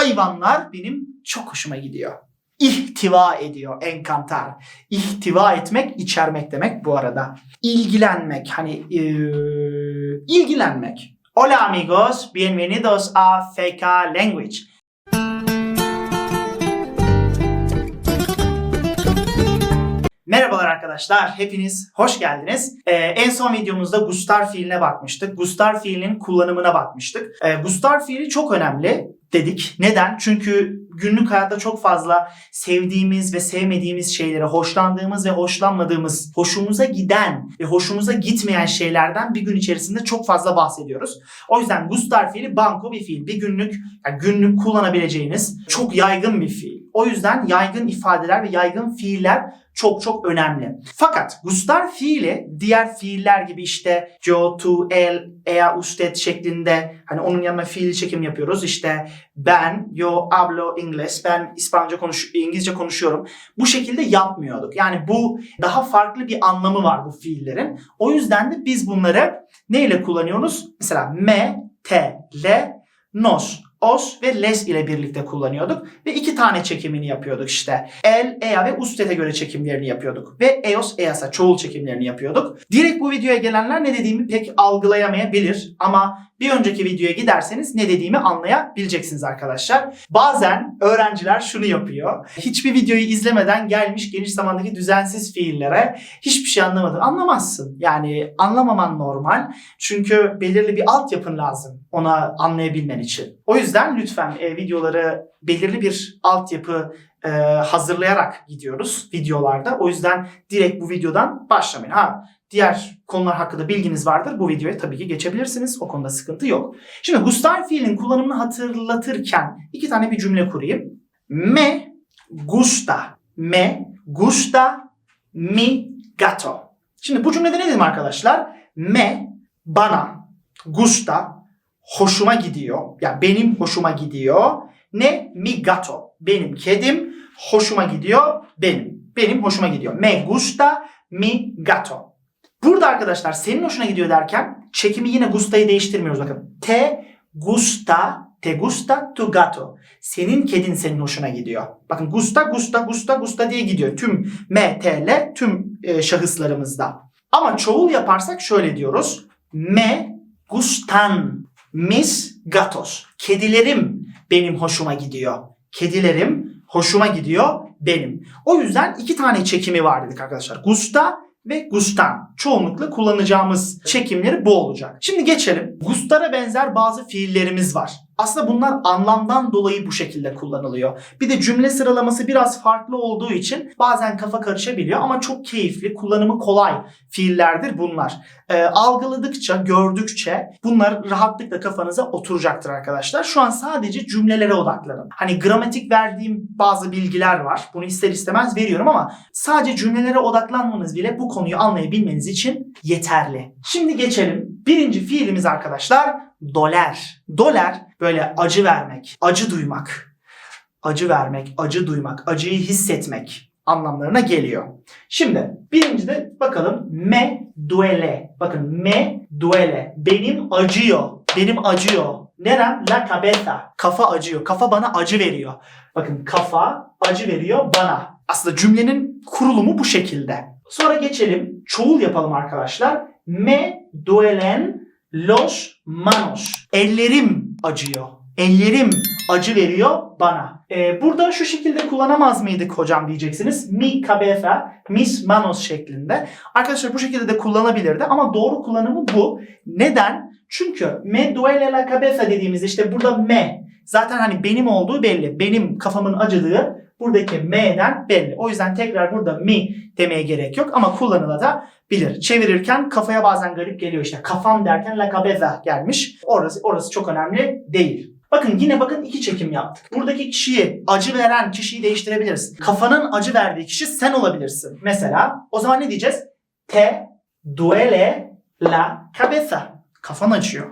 Hayvanlar benim çok hoşuma gidiyor. İhtiva ediyor, encantar. İhtiva etmek, içermek demek bu arada. İlgilenmek, hani eee, ilgilenmek. Hola amigos, bienvenidos a FK Language. Merhabalar arkadaşlar, hepiniz hoş geldiniz. Ee, en son videomuzda gustar fiiline bakmıştık. Gustar fiilinin kullanımına bakmıştık. Ee, gustar fiili çok önemli dedik. Neden? Çünkü günlük hayatta çok fazla sevdiğimiz ve sevmediğimiz şeylere, hoşlandığımız ve hoşlanmadığımız, hoşumuza giden ve hoşumuza gitmeyen şeylerden bir gün içerisinde çok fazla bahsediyoruz. O yüzden gustar fiili banko bir fiil. Bir günlük, yani günlük kullanabileceğiniz çok yaygın bir fiil. O yüzden yaygın ifadeler ve yaygın fiiller çok çok önemli. Fakat gustar fiili diğer fiiller gibi işte yo, tu, el, ea, usted şeklinde hani onun yanına fiil çekim yapıyoruz. İşte ben, yo hablo inglés, ben İspanyolca konuş İngilizce konuşuyorum. Bu şekilde yapmıyorduk. Yani bu daha farklı bir anlamı var bu fiillerin. O yüzden de biz bunları neyle kullanıyoruz? Mesela me, te, le, nos, os ve les ile birlikte kullanıyorduk. Ve iki tane çekimini yapıyorduk işte. El, ea ve usted'e göre çekimlerini yapıyorduk. Ve eos, easa çoğul çekimlerini yapıyorduk. Direkt bu videoya gelenler ne dediğimi pek algılayamayabilir. Ama bir önceki videoya giderseniz ne dediğimi anlayabileceksiniz arkadaşlar. Bazen öğrenciler şunu yapıyor. Hiçbir videoyu izlemeden gelmiş geniş zamandaki düzensiz fiillere hiçbir şey anlamadın. Anlamazsın. Yani anlamaman normal. Çünkü belirli bir altyapın lazım ona anlayabilmen için. O yüzden lütfen e, videoları belirli bir altyapı e, hazırlayarak gidiyoruz videolarda. O yüzden direkt bu videodan başlamayın. Ha diğer konular hakkında bilginiz vardır. Bu videoya tabii ki geçebilirsiniz. O konuda sıkıntı yok. Şimdi gustar fiilin kullanımını hatırlatırken iki tane bir cümle kurayım. Me gusta. Me gusta mi gato. Şimdi bu cümlede ne dedim arkadaşlar? Me bana gusta hoşuma gidiyor. Ya benim hoşuma gidiyor. Ne? Mi gato. Benim kedim hoşuma gidiyor. Benim. Benim hoşuma gidiyor. Me gusta mi gato. Burada arkadaşlar senin hoşuna gidiyor derken çekimi yine gusta'yı değiştirmiyoruz bakın. Te gusta, te gusta tu gato. Senin kedin senin hoşuna gidiyor. Bakın gusta, gusta, gusta, gusta diye gidiyor. Tüm me, te, le tüm e, şahıslarımızda. Ama çoğul yaparsak şöyle diyoruz. Me gustan mis gatos. Kedilerim benim hoşuma gidiyor. Kedilerim hoşuma gidiyor benim. O yüzden iki tane çekimi var dedik arkadaşlar. Gusta ve gustan. Çoğunlukla kullanacağımız çekimleri bu olacak. Şimdi geçelim. Gustara benzer bazı fiillerimiz var. Aslında bunlar anlamdan dolayı bu şekilde kullanılıyor. Bir de cümle sıralaması biraz farklı olduğu için bazen kafa karışabiliyor ama çok keyifli, kullanımı kolay fiillerdir bunlar. Ee, algıladıkça, gördükçe bunlar rahatlıkla kafanıza oturacaktır arkadaşlar. Şu an sadece cümlelere odaklanın. Hani gramatik verdiğim bazı bilgiler var. Bunu ister istemez veriyorum ama sadece cümlelere odaklanmanız bile bu konuyu anlayabilmeniz için yeterli. Şimdi geçelim. Birinci fiilimiz arkadaşlar doler. Doler böyle acı vermek, acı duymak. Acı vermek, acı duymak, acıyı hissetmek anlamlarına geliyor. Şimdi birincide bakalım me duele. Bakın me duele. Benim acıyor. Benim acıyor. Nerem? La cabeza. Kafa acıyor. Kafa bana acı veriyor. Bakın kafa acı veriyor bana. Aslında cümlenin kurulumu bu şekilde. Sonra geçelim. Çoğul yapalım arkadaşlar. Me duelen los manos. Ellerim acıyor. Ellerim acı veriyor bana. Ee, burada şu şekilde kullanamaz mıydık hocam diyeceksiniz. Mi cabeza, mis manos şeklinde. Arkadaşlar bu şekilde de kullanabilirdi ama doğru kullanımı bu. Neden? Çünkü me duele la cabeza dediğimizde işte burada me zaten hani benim olduğu belli. Benim kafamın acıdığı buradaki m'den belli. O yüzden tekrar burada mi demeye gerek yok ama kullanılabilir. Çevirirken kafaya bazen garip geliyor işte. Kafam derken la cabeza gelmiş. Orası orası çok önemli değil. Bakın yine bakın iki çekim yaptık. Buradaki kişiyi, acı veren kişiyi değiştirebiliriz. Kafanın acı verdiği kişi sen olabilirsin. Mesela o zaman ne diyeceğiz? Te duele la cabeza. Kafan acıyor.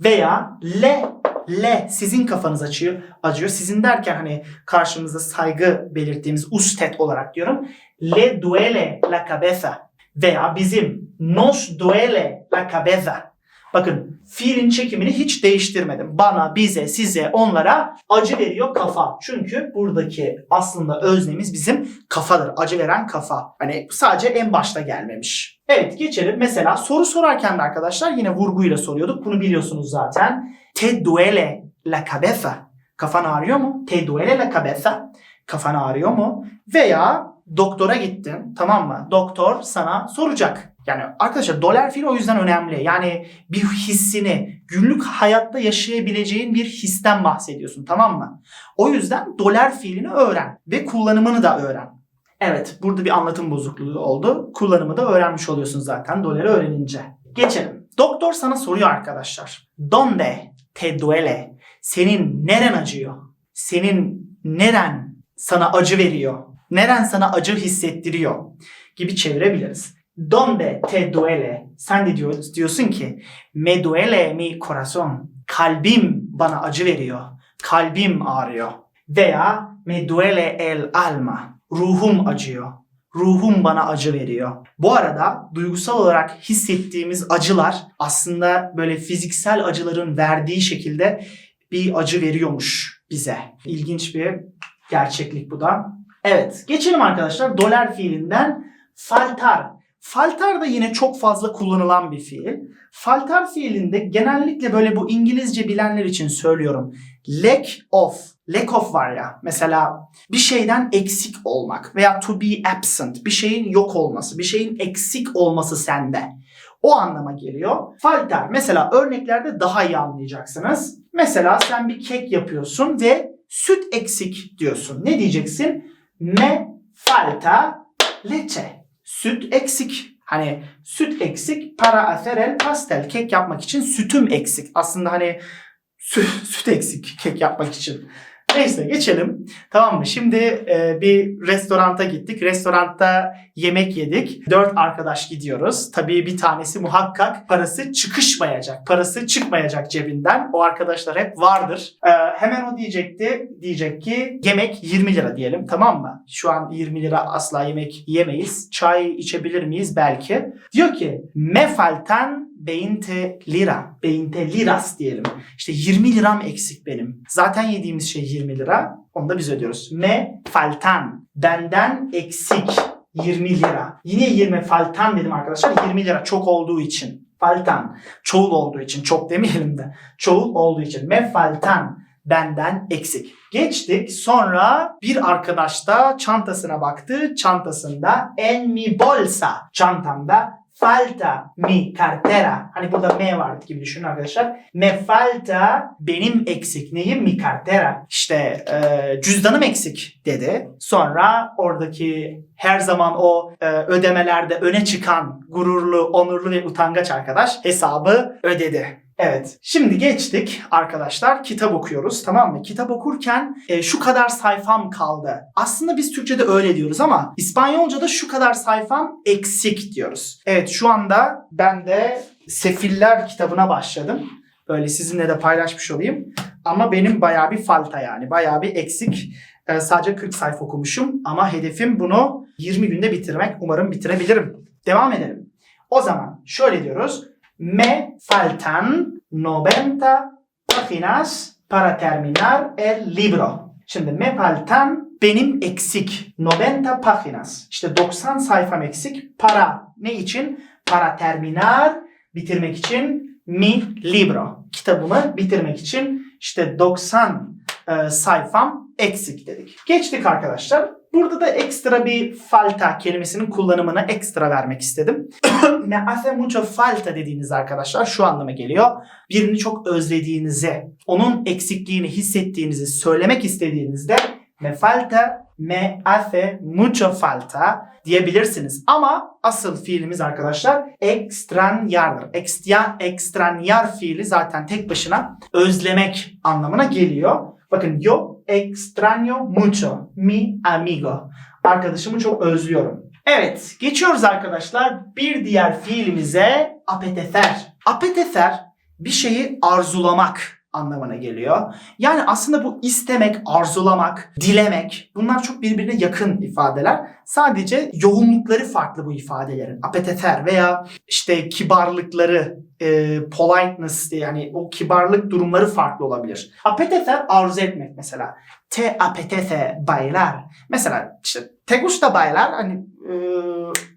Veya le le sizin kafanız açıyor, acıyor. Sizin derken hani karşımızda saygı belirttiğimiz usted olarak diyorum. Le duele la cabeza veya bizim nos duele la cabeza. Bakın fiilin çekimini hiç değiştirmedim. Bana, bize, size, onlara acı veriyor kafa. Çünkü buradaki aslında öznemiz bizim kafadır. Acı veren kafa. Hani sadece en başta gelmemiş. Evet geçelim. Mesela soru sorarken de arkadaşlar yine vurguyla soruyorduk. Bunu biliyorsunuz zaten. Te duele la cabeza. Kafan ağrıyor mu? Te duele la cabeza. Kafan ağrıyor mu? Veya doktora gittin tamam mı? Doktor sana soracak. Yani arkadaşlar dolar fiil o yüzden önemli. Yani bir hissini günlük hayatta yaşayabileceğin bir histen bahsediyorsun tamam mı? O yüzden dolar fiilini öğren ve kullanımını da öğren. Evet burada bir anlatım bozukluğu oldu. Kullanımı da öğrenmiş oluyorsun zaten doları öğrenince. Geçelim. Doktor sana soruyor arkadaşlar. Donde te duele? Senin neren acıyor? Senin neren sana acı veriyor? Neren sana acı hissettiriyor? Gibi çevirebiliriz. Donde te duele? Sen de diyor, diyorsun ki me duele mi corazón. Kalbim bana acı veriyor. Kalbim ağrıyor. Veya me duele el alma. Ruhum acıyor. Ruhum bana acı veriyor. Bu arada duygusal olarak hissettiğimiz acılar aslında böyle fiziksel acıların verdiği şekilde bir acı veriyormuş bize. İlginç bir gerçeklik bu da. Evet geçelim arkadaşlar dolar fiilinden faltar. Faltar da yine çok fazla kullanılan bir fiil. Faltar fiilinde genellikle böyle bu İngilizce bilenler için söylüyorum. Lack of. Lack of var ya mesela bir şeyden eksik olmak veya to be absent. Bir şeyin yok olması, bir şeyin eksik olması sende. O anlama geliyor. Faltar mesela örneklerde daha iyi anlayacaksınız. Mesela sen bir kek yapıyorsun ve süt eksik diyorsun. Ne diyeceksin? Me falta leche. Süt eksik. Hani süt eksik para hacer el pastel. Kek yapmak için sütüm eksik. Aslında hani süt, süt eksik kek yapmak için. Neyse geçelim. Tamam mı? Şimdi e, bir restoranta gittik. Restoranda yemek yedik. Dört arkadaş gidiyoruz. Tabii bir tanesi muhakkak parası çıkışmayacak. Parası çıkmayacak cebinden. O arkadaşlar hep vardır. E, hemen o diyecekti. Diyecek ki yemek 20 lira diyelim. Tamam mı? Şu an 20 lira asla yemek yemeyiz. Çay içebilir miyiz? Belki. Diyor ki me faltan 20 lira. 20 liras diyelim. İşte 20 liram eksik benim. Zaten yediğimiz şey 20 lira. Onu da biz ödüyoruz. Me faltan. Benden eksik 20 lira. Yine 20 faltan dedim arkadaşlar. 20 lira çok olduğu için. Faltan. Çoğul olduğu için. Çok demeyelim de. Çoğul olduğu için. Me faltan. Benden eksik. Geçtik. Sonra bir arkadaş da çantasına baktı. Çantasında en mi bolsa. Çantamda falta mi cartera. Hani burada me var gibi düşünün arkadaşlar. Me falta benim eksik. Neyim mi cartera? İşte e, cüzdanım eksik dedi. Sonra oradaki her zaman o e, ödemelerde öne çıkan gururlu, onurlu ve utangaç arkadaş hesabı ödedi. Evet. Şimdi geçtik arkadaşlar. Kitap okuyoruz tamam mı? Kitap okurken e, şu kadar sayfam kaldı. Aslında biz Türkçe'de öyle diyoruz ama İspanyolca'da şu kadar sayfam eksik diyoruz. Evet şu anda ben de Sefiller kitabına başladım. Böyle sizinle de paylaşmış olayım. Ama benim bayağı bir falta yani. Bayağı bir eksik. E, sadece 40 sayfa okumuşum. Ama hedefim bunu 20 günde bitirmek. Umarım bitirebilirim. Devam edelim. O zaman şöyle diyoruz. Me faltan 90 páginas para terminar el libro. Şimdi me faltan benim eksik 90 páginas. İşte 90 sayfam eksik. Para ne için? Para terminar bitirmek için mi libro. Kitabımı bitirmek için işte 90 e, sayfam eksik dedik. Geçtik arkadaşlar. Burada da ekstra bir falta kelimesinin kullanımına ekstra vermek istedim. Me hace mucho falta dediğiniz arkadaşlar şu anlama geliyor. Birini çok özlediğinizi, onun eksikliğini hissettiğinizi söylemek istediğinizde me falta, me hace mucho falta diyebilirsiniz. Ama asıl fiilimiz arkadaşlar extrañar'dır. Extra, extrañar fiili zaten tek başına özlemek anlamına geliyor. Bakın yo extraño mucho mi amigo. Arkadaşımı çok özlüyorum. Evet, geçiyoruz arkadaşlar bir diğer fiilimize apetecer. Apetecer bir şeyi arzulamak anlamına geliyor. Yani aslında bu istemek, arzulamak, dilemek bunlar çok birbirine yakın ifadeler. Sadece yoğunlukları farklı bu ifadelerin. Apetecer veya işte kibarlıkları e, politeness yani o kibarlık durumları farklı olabilir. Apetece arzu etmek mesela. Te apetece bailar. Mesela işte te gusta bailar hani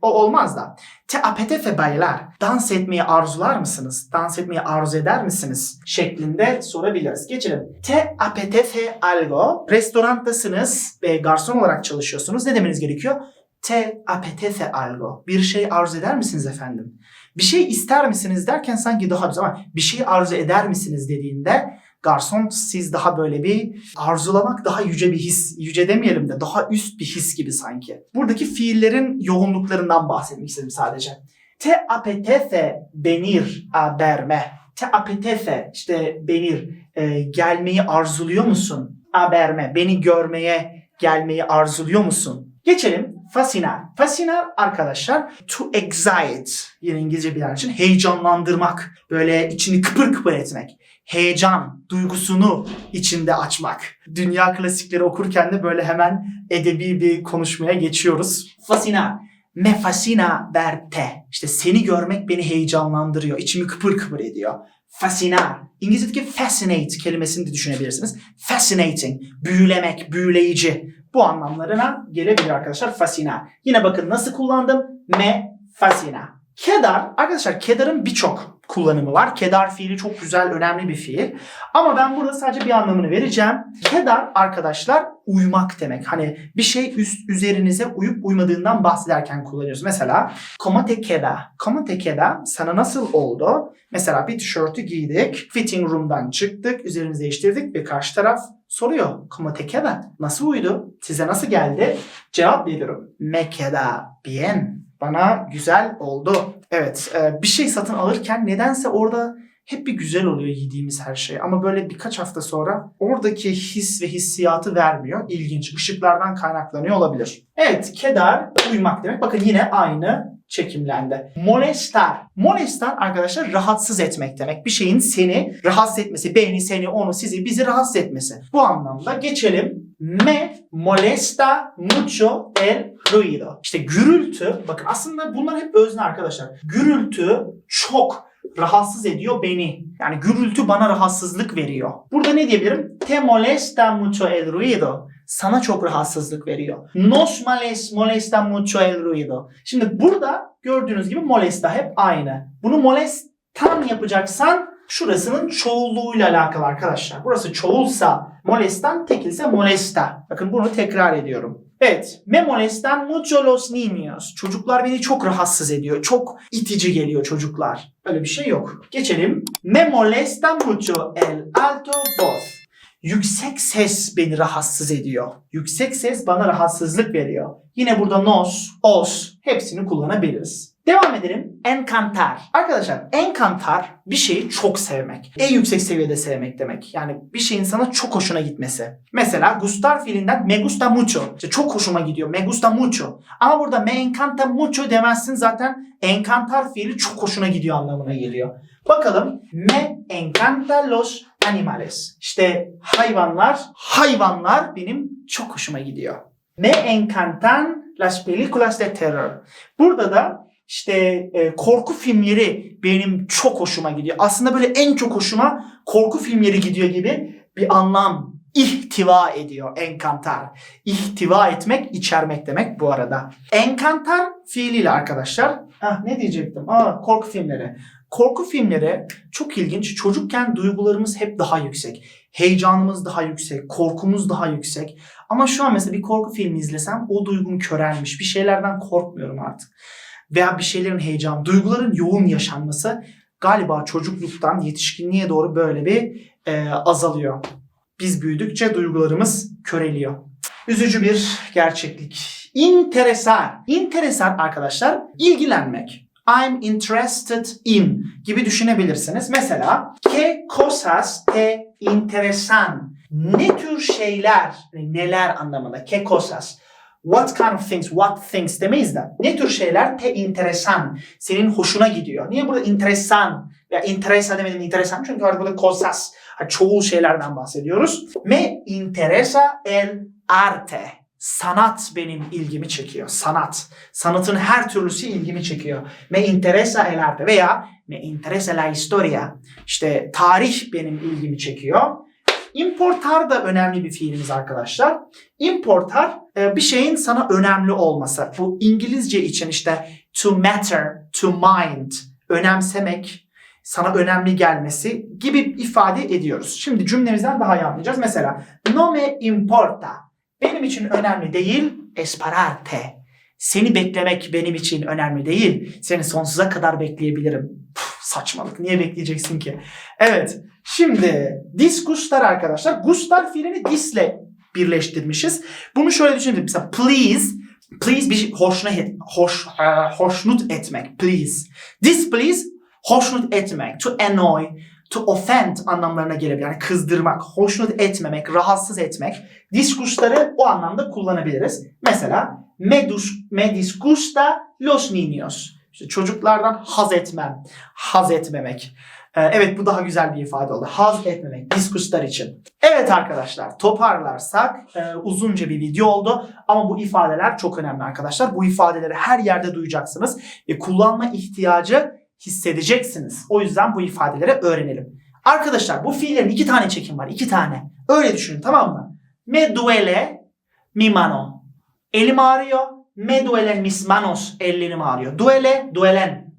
o olmaz da. Te apetece bailar. Dans etmeyi arzular mısınız? Dans etmeyi arzu eder misiniz? Şeklinde sorabiliriz. Geçelim. Te apetece algo. Restorandasınız ve garson olarak çalışıyorsunuz. Ne demeniz gerekiyor? Te apetece algo. Bir şey arzu eder misiniz efendim? Bir şey ister misiniz derken sanki daha düz ama bir şey arzu eder misiniz dediğinde garson siz daha böyle bir arzulamak daha yüce bir his, yüce demeyelim de daha üst bir his gibi sanki. Buradaki fiillerin yoğunluklarından bahsetmek istedim sadece. Te apetece venir a verme. Te apetece işte venir e, gelmeyi arzuluyor musun? A verme beni görmeye gelmeyi arzuluyor musun? Geçelim fascinar. Fascinar arkadaşlar to excite yine İngilizce bilen için heyecanlandırmak. Böyle içini kıpır kıpır etmek. Heyecan duygusunu içinde açmak. Dünya klasikleri okurken de böyle hemen edebi bir konuşmaya geçiyoruz. Fascinar. Me fascina verte. İşte seni görmek beni heyecanlandırıyor. İçimi kıpır kıpır ediyor. Fascinar. İngilizce'deki fascinate kelimesini de düşünebilirsiniz. Fascinating. Büyülemek, büyüleyici. Bu anlamlarına gelebilir arkadaşlar. Fascina. Yine bakın nasıl kullandım? Me fascina. Kedar. Arkadaşlar kedarın birçok kullanımı var. Kedar fiili çok güzel, önemli bir fiil. Ama ben burada sadece bir anlamını vereceğim. Kedar arkadaşlar uymak demek. Hani bir şey üst üzerinize uyup uymadığından bahsederken kullanıyoruz. Mesela como te queda? Como te queda? Sana nasıl oldu? Mesela bir tişörtü giydik. Fitting room'dan çıktık. Üzerimizi değiştirdik ve karşı taraf soruyor. Como te queda? Nasıl uydu? Size nasıl geldi? Cevap veriyorum. Me queda bien. Bana güzel oldu. Evet e, bir şey satın alırken nedense orada hep bir güzel oluyor yediğimiz her şey. Ama böyle birkaç hafta sonra oradaki his ve hissiyatı vermiyor. İlginç. Işıklardan kaynaklanıyor olabilir. Evet kedar uyumak demek. Bakın yine aynı çekimlendi. Molestar. Molestar arkadaşlar rahatsız etmek demek. Bir şeyin seni rahatsız etmesi. Beni, seni, onu, sizi, bizi rahatsız etmesi. Bu anlamda geçelim. Me molesta mucho el ruido. İşte gürültü. Bakın aslında bunlar hep özne arkadaşlar. Gürültü çok rahatsız ediyor beni. Yani gürültü bana rahatsızlık veriyor. Burada ne diyebilirim? Te molesta mucho el ruido. Sana çok rahatsızlık veriyor. Nos males, molesta mucho el ruido. Şimdi burada gördüğünüz gibi molesta hep aynı. Bunu molestan yapacaksan şurasının çoğulluğuyla alakalı arkadaşlar. Burası çoğulsa molestan, tekilse molesta. Bakın bunu tekrar ediyorum. Evet. Me molestan mucho los niños. Çocuklar beni çok rahatsız ediyor. Çok itici geliyor çocuklar. Öyle bir şey yok. Geçelim. Me molesta mucho el alto voz. Yüksek ses beni rahatsız ediyor. Yüksek ses bana rahatsızlık veriyor. Yine burada nos, os hepsini kullanabiliriz. Devam edelim. Encantar. Arkadaşlar encantar bir şeyi çok sevmek. En yüksek seviyede sevmek demek. Yani bir şeyin sana çok hoşuna gitmesi. Mesela gustar fiilinden me gusta mucho. İşte çok hoşuma gidiyor. Me gusta mucho. Ama burada me encanta mucho demezsin zaten encantar fiili çok hoşuna gidiyor anlamına geliyor. Bakalım. Me encanta los animales. İşte hayvanlar, hayvanlar benim çok hoşuma gidiyor. Me encantan las películas de terror. Burada da işte e, korku filmleri benim çok hoşuma gidiyor. Aslında böyle en çok hoşuma korku filmleri gidiyor gibi bir anlam ihtiva ediyor encantar. İhtiva etmek, içermek demek bu arada. Encantar fiiliyle arkadaşlar. Ah ne diyecektim? Aa korku filmleri. Korku filmleri çok ilginç. Çocukken duygularımız hep daha yüksek. Heyecanımız daha yüksek, korkumuz daha yüksek. Ama şu an mesela bir korku filmi izlesem o duygum körelmiş. Bir şeylerden korkmuyorum artık. Veya bir şeylerin heyecanı, duyguların yoğun yaşanması galiba çocukluktan yetişkinliğe doğru böyle bir e, azalıyor. Biz büyüdükçe duygularımız köreliyor. Üzücü bir gerçeklik. Interesar. Interesar arkadaşlar ilgilenmek. I'm interested in gibi düşünebilirsiniz. Mesela que cosas te interesan? Ne tür şeyler, yani neler anlamında? Que cosas? What kind of things, what things demeyiz de. Ne tür şeyler te interesan? Senin hoşuna gidiyor. Niye burada interesan? Ya interesa demedim interesan çünkü var burada cosas. Çoğul şeylerden bahsediyoruz. Me interesa el arte. Sanat benim ilgimi çekiyor. Sanat. Sanatın her türlüsü ilgimi çekiyor. Me interesa el arte veya me interesa la historia. İşte tarih benim ilgimi çekiyor. Importar da önemli bir fiilimiz arkadaşlar. Importar e, bir şeyin sana önemli olması. Bu İngilizce için işte to matter, to mind, önemsemek, sana önemli gelmesi gibi ifade ediyoruz. Şimdi cümlemizden daha iyi anlayacağız. Mesela no me importa. Benim için önemli değil, esperarte. Seni beklemek benim için önemli değil. Seni sonsuza kadar bekleyebilirim. Puf, saçmalık. Niye bekleyeceksin ki? Evet. Şimdi disgustar arkadaşlar. Gustar fiilini disle birleştirmişiz. Bunu şöyle düşünelim. Mesela please Please bir et, hoş, e, hoşnut etmek. Please. Displease hoşnut etmek. To annoy, to offend anlamlarına gelebilir. Yani kızdırmak, hoşnut etmemek, rahatsız etmek. Disgustarı o anlamda kullanabiliriz. Mesela me, dus, me disgusta los niños. İşte çocuklardan haz etmem, haz etmemek. Ee, Evet bu daha güzel bir ifade oldu. Haz etmemek, diskuslar için. Evet arkadaşlar toparlarsak e, uzunca bir video oldu ama bu ifadeler çok önemli arkadaşlar. Bu ifadeleri her yerde duyacaksınız ve kullanma ihtiyacı hissedeceksiniz. O yüzden bu ifadeleri öğrenelim. Arkadaşlar bu fiillerin iki tane çekim var. iki tane. Öyle düşünün tamam mı? Me duele mi mano. Elim ağrıyor. Me duelen mis manos. Ellerim ağrıyor. Duele, duelen.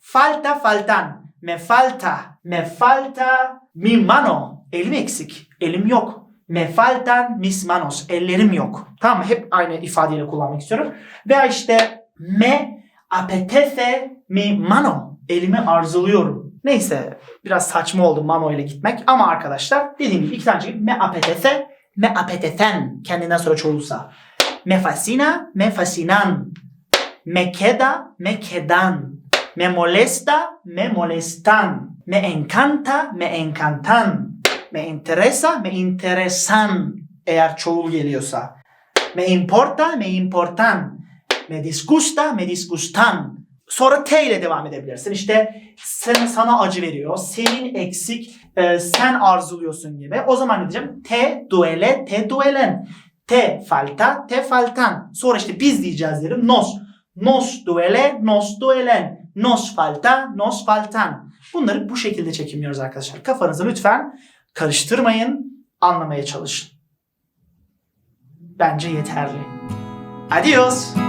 Falta, faltan. Me falta, me falta mi mano. Elim eksik. Elim yok. Me faltan mis manos. Ellerim yok. Tamam mı? Hep aynı ifadeyle kullanmak istiyorum. Veya işte me apetece mi mano. Elimi arzuluyorum. Neyse biraz saçma oldu mano ile gitmek. Ama arkadaşlar dediğim gibi iki tane şey. Me apetece, me apetecen. Kendinden sonra çoğulsa. Me fascina, me fascinan. Me queda, me quedan. Me molesta, me molestan. Me encanta, me encantan. Me interesa, me interesan. Eğer çoğul geliyorsa. Me importa, me importan. Me disgusta, me disgustan. Sonra T ile devam edebilirsin. İşte sen, sana acı veriyor, senin eksik, e, sen arzuluyorsun gibi. O zaman ne diyeceğim? Te duele, te duelen. Te falta, te faltan. Sonra işte biz diyeceğiz derim. Nos. Nos duele, nos duelen. Nos falta, nos faltan. Bunları bu şekilde çekimliyoruz arkadaşlar. Kafanızı lütfen karıştırmayın, anlamaya çalışın. Bence yeterli. Adios.